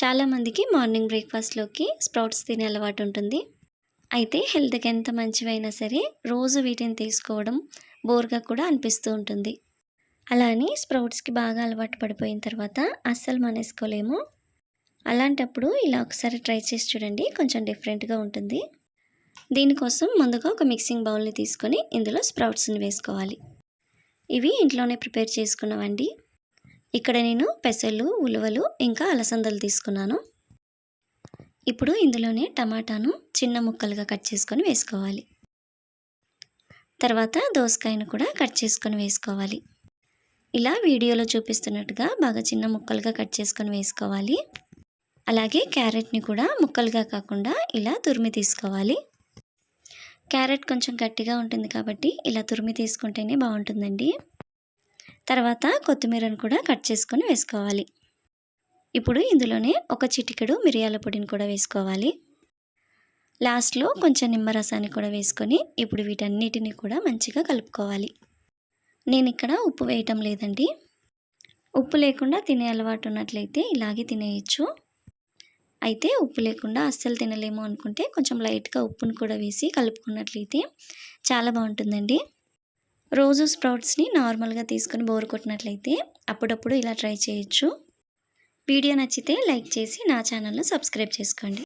చాలామందికి morning బ్రేక్ఫాస్ట్లోకి sprouts తినే అలవాటు ఉంటుంది. అయితే హెల్త్కి ఎంత మంచివైనా సరే రోజు వీటిని తీసుకోవడం బోర్గా కూడా అనిపిస్తూ ఉంటుంది. అలా అని స్ప్రౌట్స్కి బాగా అలవాటు పడిపోయిన తర్వాత అస్సలు మానేసుకోలేము. అలాంటప్పుడు ఇలా ఒకసారి ట్రై చేసి చూడండి కొంచెం డిఫరెంట్గా ఉంటుంది. దీనికోసం ముందుగా ఒక మిక్సింగ్ బౌల్ని తీసుకొని ఇందులో స్ప్రౌట్స్ని వేసుకోవాలి. ఇవి ఇంట్లోనే ప్రిపేర్ చేసుకున్నవండి. ఇక్కడ నేను పెసలు ఉలవలు ఇంకా అలసందలు తీసుకున్నాను. ఇప్పుడు ఇందులోనే టమాటాను చిన్న ముక్కలుగా కట్ చేసుకొని వేసుకోవాలి. తర్వాత దోసకాయను కూడా కట్ చేసుకొని వేసుకోవాలి. ఇలా వీడియోలో చూపిస్తున్నట్టుగా బాగా చిన్న ముక్కలుగా కట్ చేసుకొని వేసుకోవాలి. అలాగే క్యారెట్ని కూడా ముక్కలుగా కాకుండా ఇలా తురిమి తీసుకోవాలి. క్యారెట్ కొంచెం గట్టిగా ఉంటుంది కాబట్టి ఇలా తురిమి తీసుకుంటేనే బాగుంటుందండి. తర్వాత కొత్తిమీరను కూడా కట్ చేసుకొని వేసుకోవాలి. ఇప్పుడు ఇందులోనే ఒక చిటికెడు మిరియాల పొడిని కూడా వేసుకోవాలి. లాస్ట్లో కొంచెం నిమ్మరసాన్ని కూడా వేసుకొని ఇప్పుడు వీటన్నిటిని కూడా మంచిగా కలుపుకోవాలి. నేను ఇక్కడ ఉప్పు వేయటం లేదండి. ఉప్పు లేకుండా తినే అలవాటు ఉన్నట్లయితే ఇలాగే తినేయచ్చు. అయితే ఉప్పు లేకుండా అస్సలు తినలేము అనుకుంటే కొంచెం లైట్గా ఉప్పును కూడా వేసి కలుపుకున్నట్లయితే చాలా బాగుంటుందండి. రోజు స్ప్రౌట్స్ని నార్మల్గా తీసుకొని బోర్ కొట్టినట్లయితే అప్పుడప్పుడు ఇలా ట్రై చేయొచ్చు. వీడియో నచ్చితే లైక్ చేసి నా ఛానల్ను సబ్స్క్రైబ్ చేసుకోండి.